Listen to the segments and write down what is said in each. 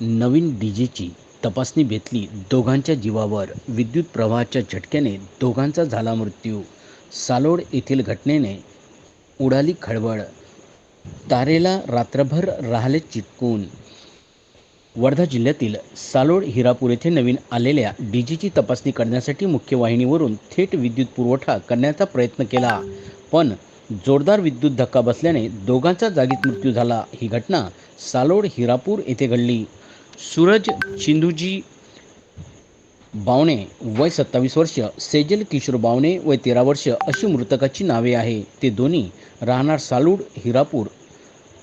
नवीन डीजेची तपासणी बेतली दोघांच्या जीवावर. विद्युत प्रवाहाच्या झटक्याने दोघांचा झाला मृत्यू. सालोड येथील घटनेने उडाली खळबळ. तारेला रात्रभर राहिले चिटकून वर्धा जिल्ह्यातील सालोड हिरापूर येथे नवीन आलेल्या डीजेची तपासणी करण्यासाठी मुख्य वाहिनीवरून थेट विद्युत पुरवठा करण्याचा प्रयत्न केला. पण जोरदार विद्युत धक्का बसल्याने दोघांचा जागीच मृत्यू झाला. ही घटना सालोड हिरापूर येथे घडली. सूरज चिंदूजी बावणे वय सत्तावीस वर्ष सेजल किशोर बावणे वय तेरा वर्ष अशी मृतकाची नावे आहे. ते दोन्ही राहणार सालूड हिरापूर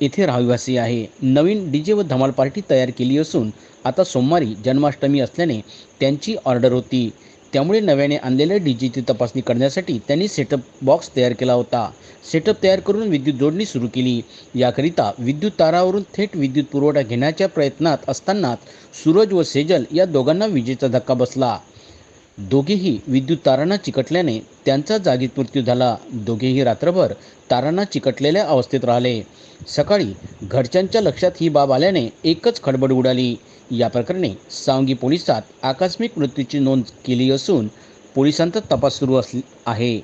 येथे रहिवासी आहे. नवीन डीजे व धमाल पार्टी तयार केली असून आता सोमवारी जन्माष्टमी असल्याने त्यांची ऑर्डर होती. त्यामुळे नव्याने आणलेल्या डीजीची तपासणी करण्यासाठी त्यांनी सेटअप बॉक्स तयार केला होता. सेटअप तयार करून विद्युत जोडणी सुरू केली. याकरिता विद्युत तारावरून थेट विद्युत पुरवठा घेण्याच्या प्रयत्नात असतानाच सूरज व सेजल या दोघांना विजेचा धक्का बसला. दोघेही विद्युत तारांना चिकटल्याने त्यांचा जागीच मृत्यू झाला. दोघेही रात्रभर तारांना चिकटलेल्या अवस्थेत राहिले. सकाळी घरच्यांच्या लक्षात ही बाब आल्याने एकच खडबड उडाली. या प्रकरणी सावंगी पोलिसात आकस्मिक मृत्यूची नोंद केली असून पोलिसांचा तपास सुरू असली आहे.